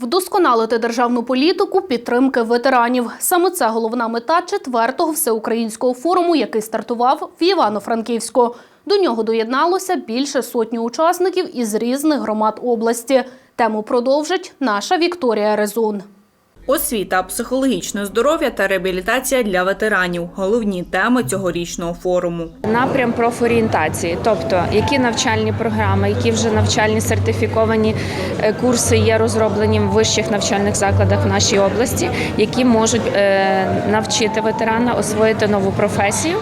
Вдосконалити державну політику підтримки ветеранів. Саме це головна мета четвертого всеукраїнського форуму, який стартував в Івано-Франківську. До нього доєдналося більше сотні учасників із різних громад області. Тему продовжить наша Вікторія Резун. Освіта, психологічне здоров'я та реабілітація для ветеранів головні теми цьогорічного форуму. Напрям профорієнтації, тобто які навчальні програми, які вже навчальні сертифіковані е, курси є розроблені в вищих навчальних закладах в нашій області, які можуть е, навчити ветерана освоїти нову професію.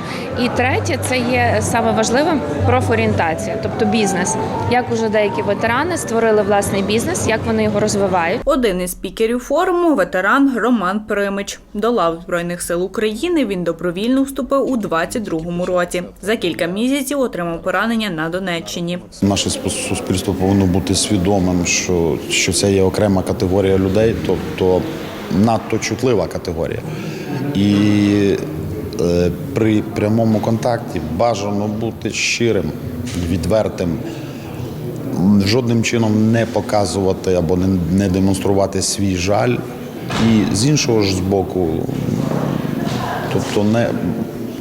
І третє це є саме важливим профорієнтація, тобто бізнес. Як уже деякі ветерани створили власний бізнес, як вони його розвивають. Один із спікерів форуму ветеран Роман Примич. До лав Збройних сил України він добровільно вступив у 22-му році. За кілька місяців отримав поранення на Донеччині. Наше суспільство повинно бути свідомим, що, що це є окрема категорія людей, тобто надто чутлива категорія. І е, при прямому контакті бажано бути щирим, відвертим, жодним чином не показувати або не демонструвати свій жаль. І з іншого ж боку, тобто не,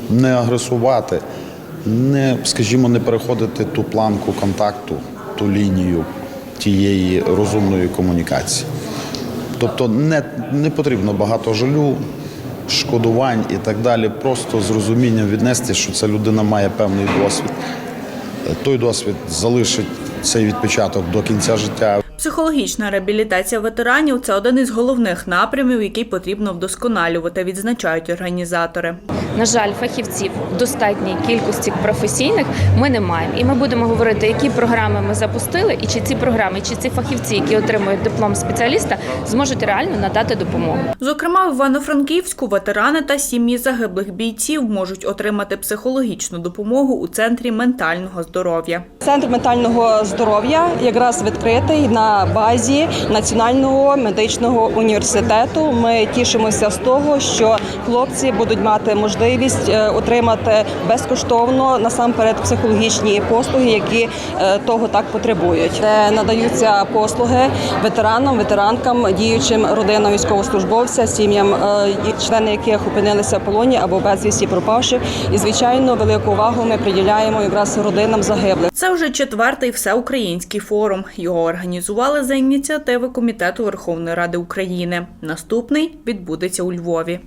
не агресувати, не, скажімо, не переходити ту планку контакту, ту лінію тієї розумної комунікації. Тобто не, не потрібно багато жалю, шкодувань і так далі. Просто з розумінням віднести, що ця людина має певний досвід. Той досвід залишить цей відпечаток до кінця життя. Психологічна реабілітація ветеранів це один із головних напрямів, який потрібно вдосконалювати, відзначають організатори. На жаль, фахівців в достатній кількості професійних ми не маємо. І ми будемо говорити, які програми ми запустили, і чи ці програми, чи ці фахівці, які отримують диплом спеціаліста, зможуть реально надати допомогу. Зокрема, в Івано-Франківську ветерани та сім'ї загиблих бійців можуть отримати психологічну допомогу у центрі ментального здоров'я. Центр ментального здоров'я якраз відкритий на базі Національного медичного університету. Ми тішимося з того, що хлопці будуть мати можливість е, отримати безкоштовно насамперед психологічні послуги, які е, того так потребують. Де надаються послуги ветеранам, ветеранкам, діючим родинам військовослужбовця, сім'ям, е, члени яких опинилися в полоні або безвісті пропавших. І звичайно, велику увагу ми приділяємо якраз родинам загиблих. Це вже четвертий всеукраїнський форум. Його організували за ініціативи Комітету Верховної Ради України. Наступний відбудеться у Львові.